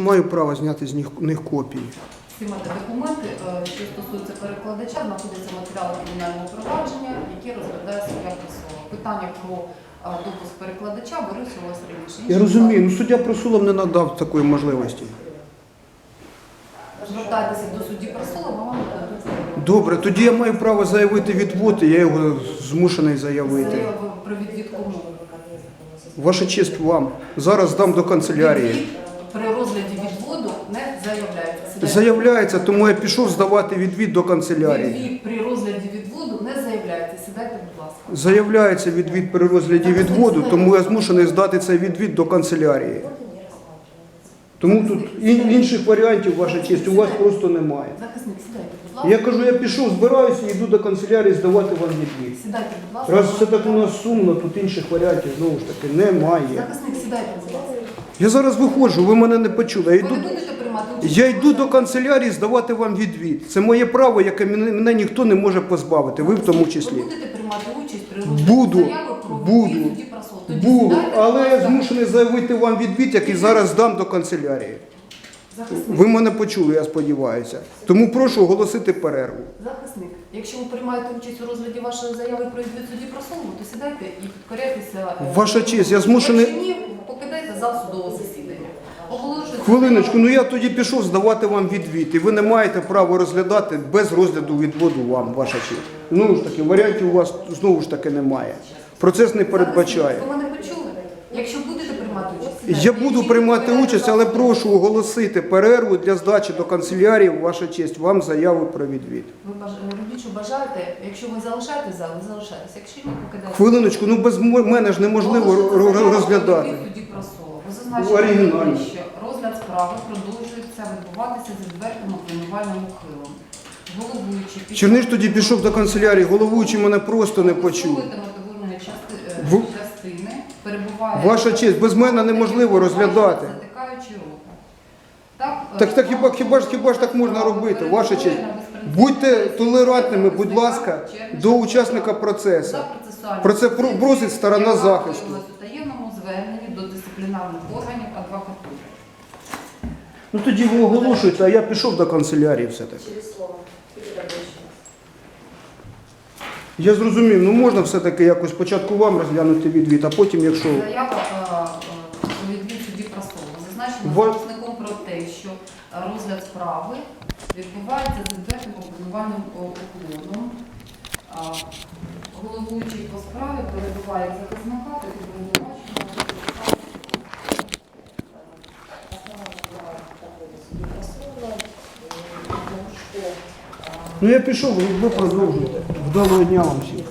Маю право зняти з них, них копії. Знімати документи, е, що стосуються перекладача, знаходяться матеріали кримінального провадження, які розглядає суддя Просова. Питання про е, допуск перекладача вас раніше. Я розумію, ну суддя Просулов не надав такої можливості. Звертайтеся до судді Просова, вам дадуть Добре, тоді я маю право заявити відвод, і я його змушений заявити. про відвід кому? Ваша честь вам. Зараз здам до канцелярії. Відвід При розгляді відводу не заявляється. Заявляється, тому я пішов здавати відвід до канцелярії. Відвід при розгляді відводу не заявляється. Сідайте, будь ласка. Заявляється відвід при розгляді відводу, тому я змушений здати цей відвід до канцелярії. Тому тут ін- інших варіантів, ваша честь, у вас просто немає. Захисник, сідайте, будь ласка. Я кажу, я пішов, збираюся і йду до канцелярії здавати вам відвід. Сідайте, будь ласка. Раз все так у нас сумно, тут інших варіантів знову ж таки немає. Захисник, сідайте, будь ласка. Я зараз виходжу, ви мене не почули. Я Ви йду, не будете приймати участь? я йду до канцелярії здавати вам відвід. Це моє право, яке мене, мене ніхто не може позбавити, ви в тому Ви числі. будете приймати участь при розгляді Буду, заяви про буду? Тоді Буду, сідайте, але будь я ласка. змушений заявити вам відвід, який зараз здам до канцелярії. Захисник, Ви мене почули, я сподіваюся. Тому прошу оголосити перерву. захисник, якщо ви приймаєте участь у розгляді вашої заяви про відвід судді Просова, то сідайте і підкоряйтеся. е, Ваша честь, я змушений- Якщо ні, покидайте зал судового засідання. Хвилиночку, ну я тоді пішов здавати вам відвід, і ви не маєте права розглядати без розгляду відводу вам, ваша честь. Знову ж таки, варіантів у вас знову ж таки немає. Процес не передбачає. Ви мене почули? Якщо будете приймати участь. Я буду приймати участь, але прошу оголосити перерву для здачі до канцелярії, ваша честь, вам заяву про відвід. Ви баж- робіть, що бажаєте. Якщо ви залишаєте зал, ви залишаєтесь. Якщо ні, покидайте. Хвилиночку, ну без м- мене ж неможливо розглядати. Оригінально. що розгляд справи продовжується відбуватися з відвертим обвинувальним ухилом. Головуючий під Черниш тоді пішов до канцелярії, головуючий мене просто не почув. Части- е, В- частини перебуває. Ваша честь, без мене неможливо розглядати. Затикаючи. Так, е, Так, так хіба, хіба ж хіба ж так можна робити? Ваша честь. Будьте толерантними, будь ласка, до учасника процесу. За Про це про- просить сторона захисту. у таємному зверненні дисциплінарних органів адвокатури. Ну тоді ви оголошуєте, а я пішов до канцелярії все-таки. Через слово. Я зрозумів, ну можна все-таки якось спочатку вам розглянути відвід, а потім, якщо. Заява е, е, про відвід судді Прасова. Зазначено Ва- захисником про те, що розгляд справи відбувається з відвертим обвинувальним уклоном. Головуючий по справі перебуває захисника, так і обвинуваченого. Ну я пішов, ви продовжуєте. Вдалого дня вам всім.